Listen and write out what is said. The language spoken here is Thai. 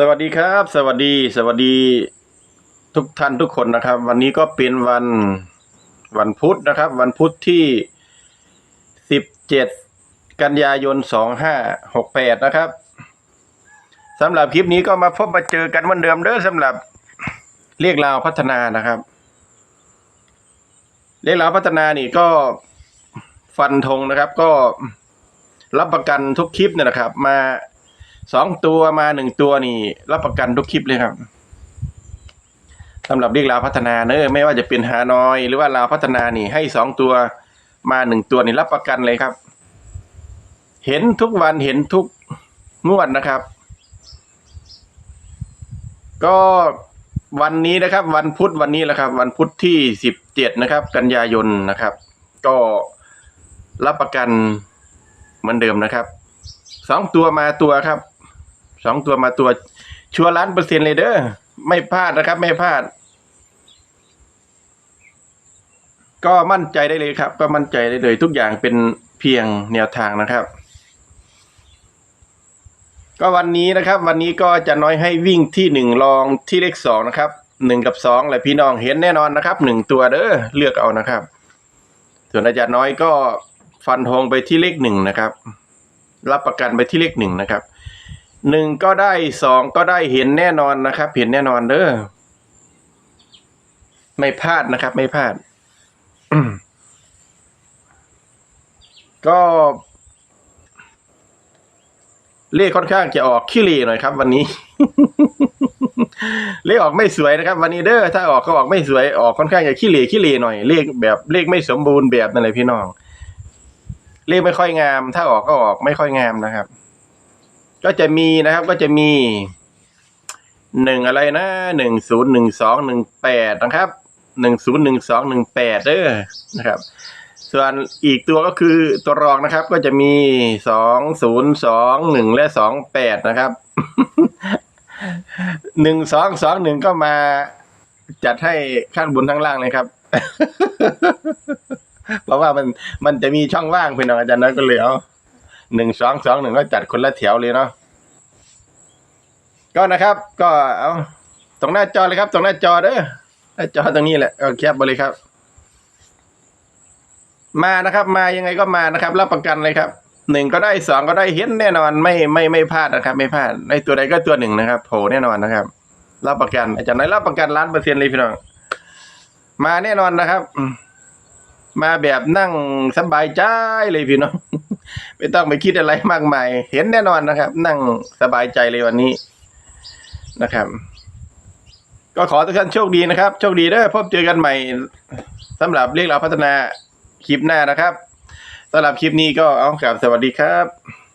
สวัสดีครับ สวัสดีสวัสดีทุกท่านทุกคนนะครับ วันนี้ก็เป็นวันวันพุธนะครับ วันพุธที่สิบเจ็ดกันยายนสองห้าหกแปดนะครับสำหรับคลิปนี้ก็มาพบมาเจอกันเหมือนเดิมเด้อสำหรับเรียกราวพัฒนานะครับ เรียกราวพัฒนานี่ก็ฟันธงนะครับ ก็รับประกันทุกคลิปเนี่ยนะครับ มา สองตัวมาหนึ่งตัวนี่ รับประกันทุกคลิปเลยครับสำหรับเรียกลาวพัฒนาเนอะไม่ว่าจะเป็นฮานอย หรือว่าลาวพัฒนานี่ ให้สองตัวมาหนึ่งตัวนี่รับประกันเลยครับ เห็นทุกวันเห็นทุกงวดนะครับ ก็วันนี้นะครับ วันพุธวันนี้แหละครับ วันพุธที่สิบเจ็ดนะครับ กันยายนนะครับ ก็รับประกันเหมือนเดิมนะครับสองตัวมาตัวครับ สองตัวมาตัวชัวร์ล้านเปอร์เซ็นต์เลยเด้อไม่พลาดนะครับ ไม่พลาด ก็มั่นใจได้เลยครับ ก็มั่นใจได้เลย ทุกอย่างเป็นเพียงแนวทางนะครับ ก็วันนี้นะครับ วันนี้ก็จะน้อยให้วิ่งที่หนึ่งลองที่เลขสองนะครับหนึ่งกับสองแหละพี่น้องเห็นแน่นอนนะครับหนึ่งตัวเด้อเลือกเอานะครับ ส่วนอาจารย์น้อยก็ฟันธงไปที่เลขหนึ่งนะครับ รับประกันไปที่เลขหนึ่งนะครับ หนึ่งก็ได้สองก็ได้เห็นแน่นอนนะครับ เห็นแน่นอนเด้อไม่พลาดนะครับ ไม่พลาดก็เลขค่อนข้างจะออกขี้เหร่หน่อยครับ วันนี้ เลขออกไม่สวยนะครับ วันนี้เด้อถ้าออกก็ออกไม่สวยออกค่อนข้างจะขี้เหร่ขี้เหร่หน่อยเลขแบบเลขไม่สมบูรณ์แบบนั่นแหละพี่น้องเลขไม่ค่อยงาม ถ้าออกก็ออกไม่ค่อยงามนะครับ ก็จะมีนะครับก็จะมีหนึ่งอะไรนะหนึ่งศูนย์หนึ่งสองหนึ่งแปดนะครับหนึ่งศูนย์หนึ่งสองหนึ่งแปดเด้อนะครับ ส่วนอีกตัวก็คือตัวรองนะครับ ก็จะมีสองศูนย์สองหนึ่งและสองแปดนะครับหนึ่งสองสองหนึ่งก็มาจัดให้ข้างบนข้างล่างเลยครับ เพราะว่ามันมันจะมีช่องว่างเพี่น้องอาจารย์น้อยก็เลยเอา หนึ่งสองสองหนึ่งก็จัดคนละแถวเลยเนาะก็นะครับ ก็เอาตรงหน้าจอเลยครับ ตรงหน้าจอเด้อหน้าจอตรงนี้แหละเอาแคปไปเลยครับ มานะครับ มายังไงก็มานะครับ รับประกันเลยครับหนึ่งก็ได้สองก็ได้เห็นแน่นอนไม่ไม่ไม่พลาดนะครับ ไม่พลาดในตัวใดก็ตัวหนึ่งนะครับโผล่แน่นอนนะครับ รับประกันอาจารย์น้อยรับประกันล้านเปอร์เซ็นต์เลยพี่น้องมาแน่นอนนะครับมมาแบบนั่งสบายใจเลยพี่น้อง ไม่ต้องไปคิดอะไรมากมาย เห็นแน่นอนนะครับ นั่งสบายใจเลยวันนี้นะครับ ก็ขอทุกท่านโชคดีนะครับ โชคดีเด้อพบเจอกันใหม่สำหรับเรียกเราพัฒนาคลิปหน้านะครับสำหรับคลิปนี้ก็เอากลับสวัสดีครับ